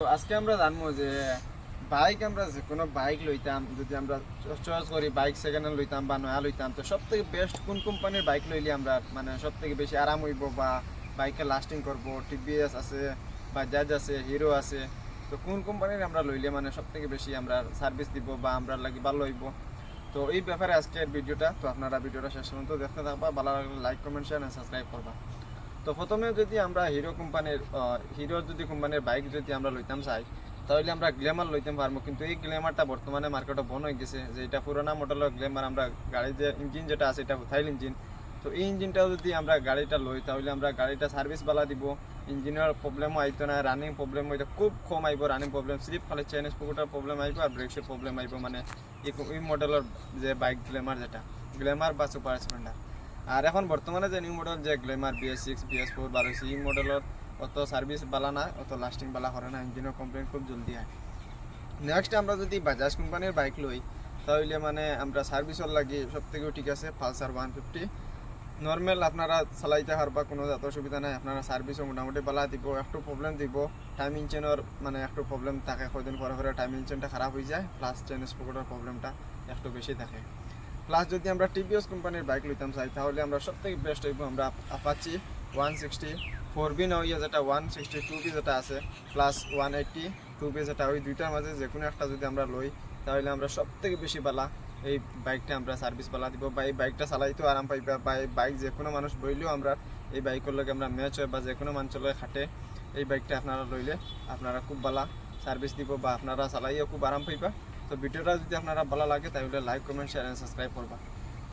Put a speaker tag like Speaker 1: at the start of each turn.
Speaker 1: আজকে আমরা জানব যে বাইক আমরা যে কোনো বাইক লইতাম, যদি আমরা চয়েস করি বাইক সেকেন্ড হ্যান্ড লইতাম বা নয়া লইতাম, তো সব থেকে বেস্ট কোন কোম্পানির বাইক লইলে আমরা মানে সব থেকে বেশি আরাম হইব বা বাইকে লাস্টিং করব? টিভিএস আছে বাজাজ আছে হিরো আছে, তো কোন কোম্পানির আমরা লইলে মানে সব থেকে বেশি আমরা সার্ভিস দিব বা আমরা লাগি ভালো হইব? তো এই ব্যাপারে আজকের ভিডিওটা, তো আপনারা ভিডিওটা শেষ পর্যন্ত দেখতে থাকবা, ভালো লাগলে লাইক কমেন্ট শেয়ার সাবস্ক্রাইব করবা। তো প্রথমে যদি আমরা হিরো কোম্পানির হিরোর যদি কোম্পানির বাইক যদি আমরা লইতাম চাই, তাহলে আমরা গ্ল্যামার লইতাম পারব কিন্তু এই গ্ল্যামারটা বর্তমানে মার্কেটে বন হয়ে গেছে, যে এটা পুরোনো মডেলের গ্ল্যামার আমরা গাড়ির যে ইঞ্জিন যেটা আছে, এটা হুথাইল ইঞ্জিন তো এই ইঞ্জিনটাও যদি আমরা গাড়িটা লই, তাহলে আমরা গাড়িটা সার্ভিস বালা দিব। ইঞ্জিনের প্রবলেমও আইতো না রানিং প্রবলেম হইতে খুব কম আইব রানিং প্রবলেম স্লিপ খালি চাইনিজ পুকুটার প্রবলেম আইব আর ব্রেকসের প্রবলেম আইব। মানে এই মডেলের যে বাইক গ্ল্যামার যেটা গ্ল্যামার বা সুপার স্প্লেন্ডার আর এখন বর্তমানে যে নিউ মডেল যে Glamour BS six BS four বার এই মডেলের অত সার্ভিস বালা না, অত লাস্টিং বালা করে না ইঞ্জিনের কমপ্লেন খুব জলদি হয় নেক্সট আমরা যদি বাজাজ কোম্পানির বাইক লই তাহলে মানে আমরা সার্ভিসর লাগি সব থেকেও ঠিক আছে পালসার ওয়ান ফিফটি নর্মাল আপনারা চালাইতে পারবা কোনো এত অসুবিধা নাই, আপনারা সার্ভিসও মোটামুটি বালা দিব, একটু প্রবলেম দিব টাইম ইঞ্জিনের মানে একটু প্রবলেম থাকে কদিন পরে পরে টাইম ইঞ্জিনটা খারাপ হয়ে যায় প্লাস চেন স্পোকেটের প্রবলেমটা একটু বেশি থাকে। প্লাস যদি আমরা টিভিএস কোম্পানির বাইক লইতাম, চাই, তাহলে আমরা সব থেকে বেস্ট হইব আমরা Apache one sixty four V নয় যেটা ওয়ান সিক্সটি টু বি যেটা আছে plus one eighty two V যেটা, ওই দুইটার মাঝে যে কোনো একটা যদি আমরা লই, তাহলে আমরা সব থেকে বেশি বালা এই বাইকটা আমরা সার্ভিস বালা দিব বা এই বাইকটা চালাইতেও আরাম পাইবা বা এই বাইক যে কোনো মানুষ বইলেও আমরা এই বাইকের লগে আমরা ম্যাচ হয় বা যে কোনো মানুষের লগে খাটে এই বাইকটা আপনারা লইলে আপনারা খুব বালা সার্ভিস দিব বা আপনারা চালাইও খুব আরাম পাইবা। তো ভিডিওটা যদি আপনারা ভালো লাগে তাহলে লাইক কমেন্ট শেয়ার সাবস্ক্রাইব করবা